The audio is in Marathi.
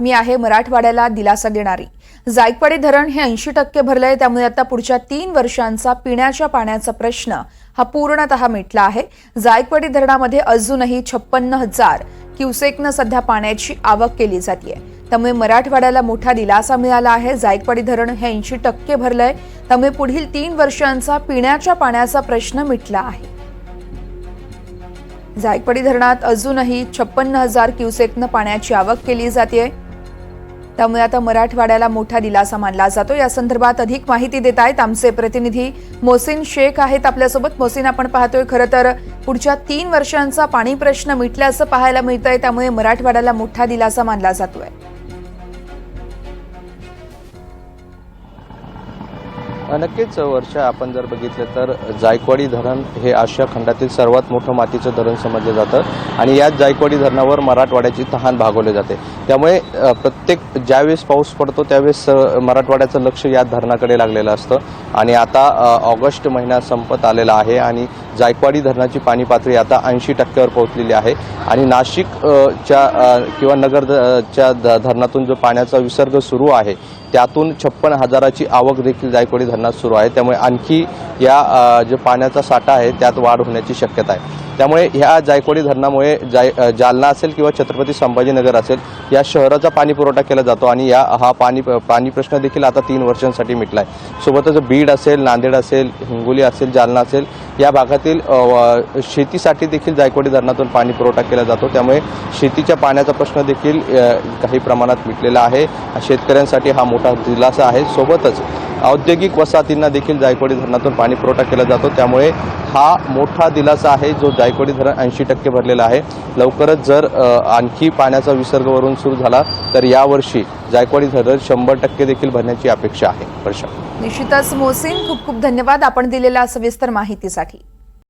बातमी आहे मराठवाड्याला दिलासा देणारी. जायकवाडी धरण हे ऐंशी टक्के भरलंय त्यामुळे आता पुढच्या तीन वर्षांचा पिण्याच्या पाण्याचा प्रश्न हा पूर्णतः मिटला आहे. जायकवाडी धरणामध्ये अजूनही छप्पन्न हजार क्युसेकनं सध्या पाण्याची आवक केली जाते त्यामुळे मराठवाड्याला मोठा दिलासा मिळाला आहे. जायकवाडी धरण हे ऐंशी टक्के भरलंय त्यामुळे पुढील तीन वर्षांचा पिण्याच्या पाण्याचा प्रश्न मिटला आहे. जायकवाडी धरणात अजूनही छप्पन्न हजार क्युसेकनं पाण्याची आवक केली जाते त्यामुळे आता मराठवाड्याला मोठा दिलासा मानला जातो. या संदर्भात अधिक माहिती देत आहेत आमचे प्रतिनिधी मोसिन शेख आहेत आपल्यासोबत. मोसिन आपण पाहतोय खरं तर पुढच्या तीन वर्षांचा पाणी प्रश्न मिटल्याचं पाहायला मिळतंय. त्यामुळे मराठवाड्याला मोठा दिलासा मानला जातोय. नक्कीच वर्षा आपण जर बघितलं तर जायकवाडी धरण हे आशिया खंडातील सर्वात मोठं मातीचं धरण समजलं जातं आणि याच जायकवाडी धरणावर मराठवाड्याची तहान भागवली जाते. त्यामुळे प्रत्येक ज्यावेळेस पाऊस पडतो त्यावेळेस मराठवाड्याचं लक्ष या धरणाकडे लागलेलं असतं. आणि आता ऑगस्ट महिना संपत आलेला आहे आणि जायकवाडी धरणाची पाणी पातळी आता ऐंशी टक्क्यावर पोहोचलेली आहे. आणि नाशिकच्या किंवा नगरच्या धरणातून जो पाण्याचा विसर्ग सुरू आहे त्यातून छप्पन हजाराची आवक देखील जायकवाडी धरणात सुरू आहे. त्यामुळे आणखी या जो पाण्याचा साठा आहे त्यात वाढ होण्याची शक्यता आहे. त्यामुळे ह्या जायकवाडी धरणामुळे जाय जालना असेल किंवा छत्रपती संभाजीनगर असेल या शहराचा पाणी पुरवठा केला जातो आणि या हा पाणी पाणी प्रश्न देखील आता तीन वर्षांसाठी मिटला आहे सोबतच बीड असेल नांदेड असेल हिंगोली असेल जालना असेल या भागातील शेतीसाठी देखील जायकवाडी धरणातून पाणी पुरवठा केला जातो. त्यामुळे शेतीच्या पाण्याचा प्रश्न देखील काही प्रमाणात मिटलेला आहे. शेतकऱ्यांसाठी हा मोठा दिलासा आहे. सोबतच औद्योगिक वसाहतींना देखील जायकवाडी धरणातून पाणी पुरवठा केला जातो. त्यामुळे हा मोठा दिलासा आहे जो जायकवाडी धरण ऐंशी टक्के भरलेला आहे. लवकरच जर आणखी पाण्याचा विसर्ग वरून सुरू झाला तर यावर्षी जायकवाडी धरण शंभर टक्के देखील भरण्याची अपेक्षा आहे. वर्षा. निश्चितच मोसिन खूप खूप धन्यवाद आपण दिलेल्या सविस्तर माहितीसाठी.